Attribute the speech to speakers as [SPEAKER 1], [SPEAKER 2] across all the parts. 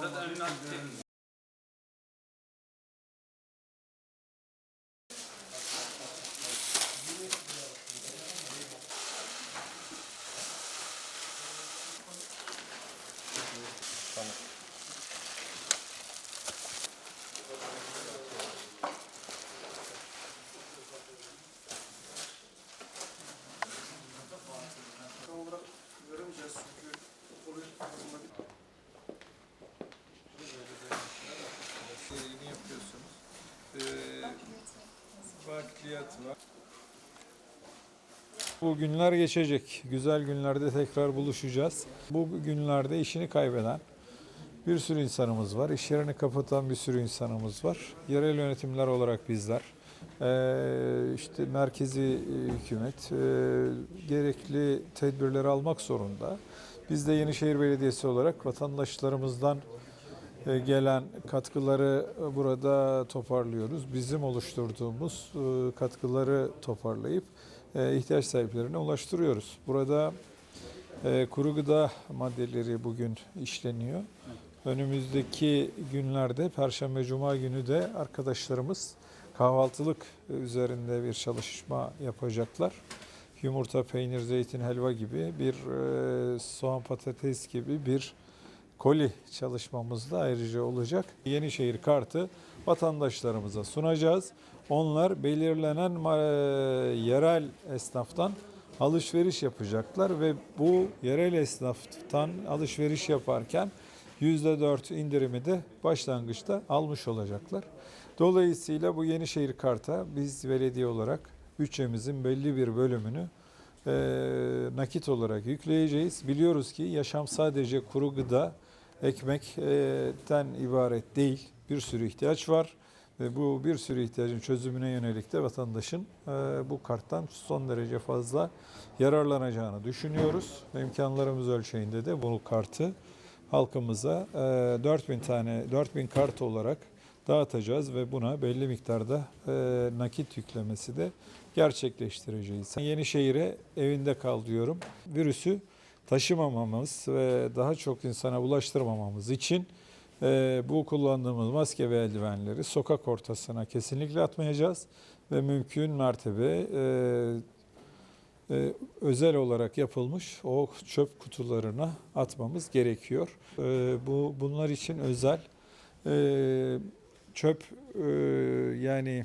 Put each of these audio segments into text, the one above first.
[SPEAKER 1] Zaten önüne.
[SPEAKER 2] Tam olarak göremeyeceğiz çünkü olayın kısmında bir
[SPEAKER 3] şeyini yapıyorsunuz. Ee, bakliyat var. Bu günler geçecek. Güzel günlerde tekrar buluşacağız. Bu günlerde işini kaybeden bir sürü insanımız var. İş yerini kapatan bir sürü insanımız var. Yerel yönetimler olarak bizler. İşte merkezi hükümet gerekli tedbirleri almak zorunda. Biz de Yenişehir Belediyesi olarak vatandaşlarımızdan gelen katkıları e, burada toparlıyoruz. Bizim oluşturduğumuz e, katkıları toparlayıp e, ihtiyaç sahiplerine ulaştırıyoruz. Burada e, kuru gıda maddeleri bugün işleniyor. Önümüzdeki günlerde Perşembe Cuma günü de arkadaşlarımız kahvaltılık üzerinde bir çalışma yapacaklar. Yumurta, peynir, zeytin, helva gibi bir e, soğan, patates gibi bir koli çalışmamız da ayrıca olacak. Yenişehir kartı vatandaşlarımıza sunacağız. Onlar belirlenen ma- yerel esnaftan alışveriş yapacaklar ve bu yerel esnaftan alışveriş yaparken %4 indirimi de başlangıçta almış olacaklar. Dolayısıyla bu Yenişehir Kart'a biz belediye olarak bütçemizin belli bir bölümünü e, nakit olarak yükleyeceğiz. Biliyoruz ki yaşam sadece kuru gıda, ekmekten ibaret değil. Bir sürü ihtiyaç var ve bu bir sürü ihtiyacın çözümüne yönelik de vatandaşın e, bu karttan son derece fazla yararlanacağını düşünüyoruz. İmkanlarımız ölçeğinde de bu kartı halkımıza e, 4000 tane 4000 kart olarak dağıtacağız ve buna belli miktarda e, nakit yüklemesi de gerçekleştireceğiz. Yenişehir'e evinde kal diyorum. Virüsü taşımamamız ve daha çok insana ulaştırmamamız için e, bu kullandığımız maske ve eldivenleri sokak ortasına kesinlikle atmayacağız ve mümkün mertebe e, e, özel olarak yapılmış o çöp kutularına atmamız gerekiyor. E, bu bunlar için özel e, çöp e, yani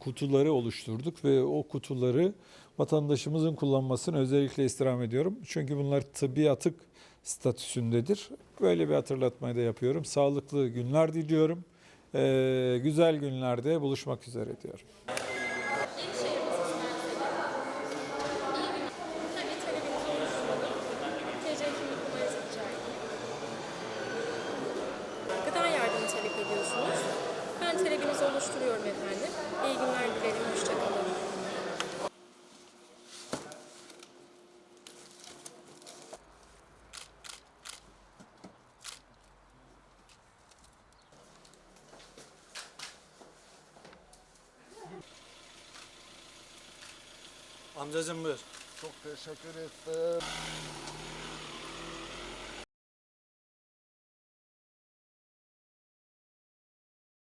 [SPEAKER 3] kutuları oluşturduk ve o kutuları vatandaşımızın kullanmasını özellikle istirham ediyorum. Çünkü bunlar tıbbi atık statüsündedir. Böyle bir hatırlatmayı da yapıyorum. Sağlıklı günler diliyorum. E, güzel günlerde buluşmak üzere diyorum.
[SPEAKER 4] Talebinizi oluşturuyorum efendim. İyi günler dilerim. Hoşçakalın.
[SPEAKER 5] Amcacım buyur.
[SPEAKER 2] çok teşekkür ettim.